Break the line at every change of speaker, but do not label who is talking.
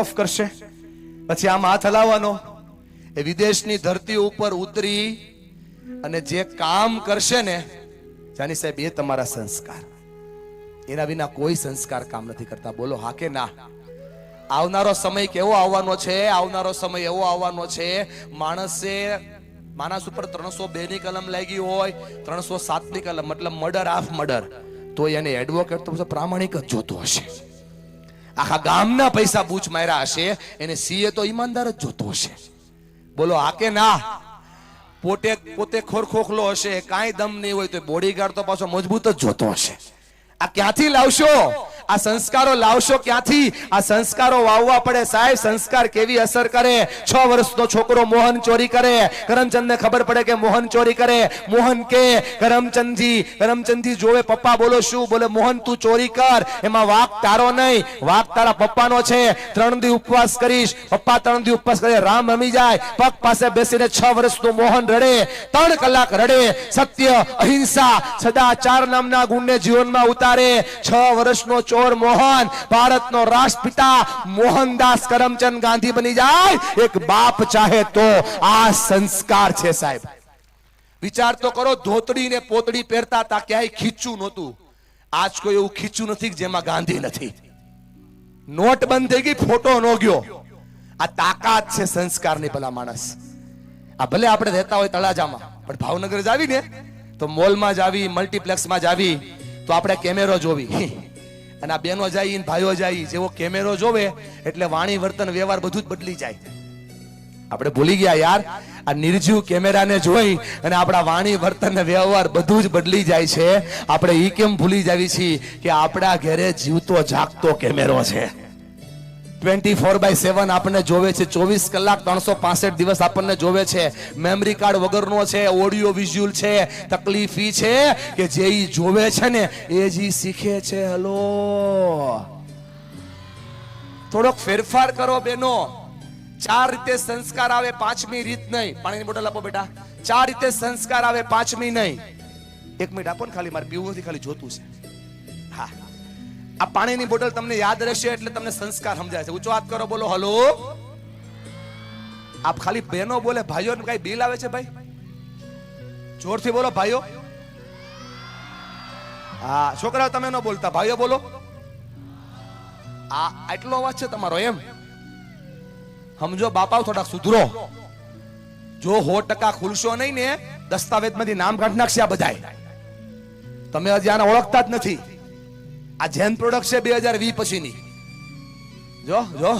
Of કરશે. પછી આમ હાથ હલાવવાનો. એ વિદેશની ધરતી ઉપર ઉતરી અને જે કામ કરશે ને, જાની સાહેબ, એ તમારા સંસ્કાર. એના વિના કોઈ સંસ્કાર કામ નથી કરતા. બોલો હા કે ના. આવનારો સમય કેવો આવવાનો છે? આવનારો સમય એવો આવવાનો છે, માણસે માણસ ઉપર ત્રણસો બે ની કલમ લાગી હોય, ત્રણસો સાતની કલમ, મતલબ મર્ડર આફ મર્ડર. તો એને એડવોકેટ તો પ્રામાણિક જ જોતો હશે. આખા ગામના પૈસા બૂચ માર્યા હશે, એને સીએ તો ઈમાનદાર જ જોતો હશે. બોલો આ કે ના? પોતે પોતે ખોરખોખલો હશે, કાંઈ દમ નહીં હોય તો બોડીગાર્ડ તો પાછો મજબૂત જ જોતો હશે. આ ક્યાંથી લાવશો? આ સંસ્કારો લાવશો ક્યાંથી? આ સંસ્કારો વાવવા પડે સાહેબ, સંસ્કાર કેવી અસર કરે? છ વર્ષનો છોકરો મોહન ચોરી કરે. કરમચંદને ખબર પડે કે મોહન ચોરી કરે. મોહન કે કરમચંદજી કરમચંદજી જોવે પપ્પા બોલો શું? બોલે, મોહન, તું ચોરી કર. એમાં વાક તારો નહીં. વાક તારા પપ્પાનો છે. ત્રણ દી ઉપવાસ કરીશ. પપ્પા ત્રણ દી ઉપવાસ કરે. રામ રમી જાય. પગ પાસે બેસીને છ વર્ષનું મોહન રડે. ત્રણ કલાક રડે. સત્ય, અહિંસા, સદાચાર નામના ગુણને જીવનમાં ઉતારે. છ વર્ષનો ચોર મોહન, ભારતનો રાષ્ટ્રપિતા મોહનદાસ કરમચંદ ગાંધી બની જાય. એક બાપ ચાહે તો આ સંસ્કાર છે સાહેબ. વિચાર તો કરો ધોતડી ને પોતડી પહેરતા હતા ક્યાંય ખીચું નહોતું. આજ કોઈ એવું ખીચું નથી જેમાં ગાંધી નથી. નોટ બંધ થઈ ગઈ, ફોટો નો ગયો. આ તાકાત છે સંસ્કારની ભલા માણસ. આ ભલે આપણે રહેતા હોય તળાજામાં, પણ ભાવનગર જાવી ને, તો મોલમાં જાવી મલ્ટીપ્લેક્સમાં જાવી, તો આપણે કેમેરો જોવી. અને આ બેનો જાય ને ભાઈઓ જાય, જેવો કેમેરો જોવે, એટલે વાણી, વર્તન, વ્યવહાર બધું જ બદલી જાય. આપણે ભૂલી ગયા યાર, આ નિર્જીવ કેમેરાને જોઈ અને આપણા વાણી, વર્તન, વ્યવહાર બધું જ બદલી જાય છે. આપણે એ કેમ ભૂલી જાવી છીએ કે આપણા ઘરે જીવતો, જાગતો કેમેરો છે? ટ્વેન્ટી ફોર બાય સેવન આપણને જોવે છે. ચોવીસ કલાક ત્રણસો પાસઠ દિવસ આપણને જોવે છે. મેમરી કાર્ડ વગરનો છે ઓડિયો વિઝ્યુઅલ છે, તકલીફ ઈ છે કે જે ઈ જોવે છે ને, એ જ શીખે છે. હલો થોડોક ફેરફાર કરો બેનો. ચાર રીતે સંસ્કાર આવે, પાંચમી રીત નહીં. પાણીની બોટલ આપો બેટા. ચાર રીતે સંસ્કાર આવે, પાંચમી નહીં. એક મિનિટ આપો ને ખાલી, મારે પીવું નથી, ખાલી જોતું છે. આ પાણીની બોટલ તમને યાદ રહેશે એટલે તમને સંસ્કાર સમજાય છે. ઊંચો હાથ કરો, બોલો, હલો. આપ ખાલી બહેનો બોલે ભાઈઓ કઈ બિલ આવે છે ભાઈ? જોરથી બોલો, ભાઈઓ. હા, છોકરાઓ, તમે ન બોલતા. ભાઈઓ, બોલો. આ આટલો અવાજ છે તમારો એમ. સમજો, બાપાઓ થોડાક સુધરો. જો સો ટકા ખુલશો નહીં ને, દસ્તાવેજમાંથી નામ કાઢી નાખશે આ બધાય તમે હજી આને ઓળખતા જ નથી. આ જેન પ્રોડક્ટ છે બે હજાર વીસ પછીની. જો જો.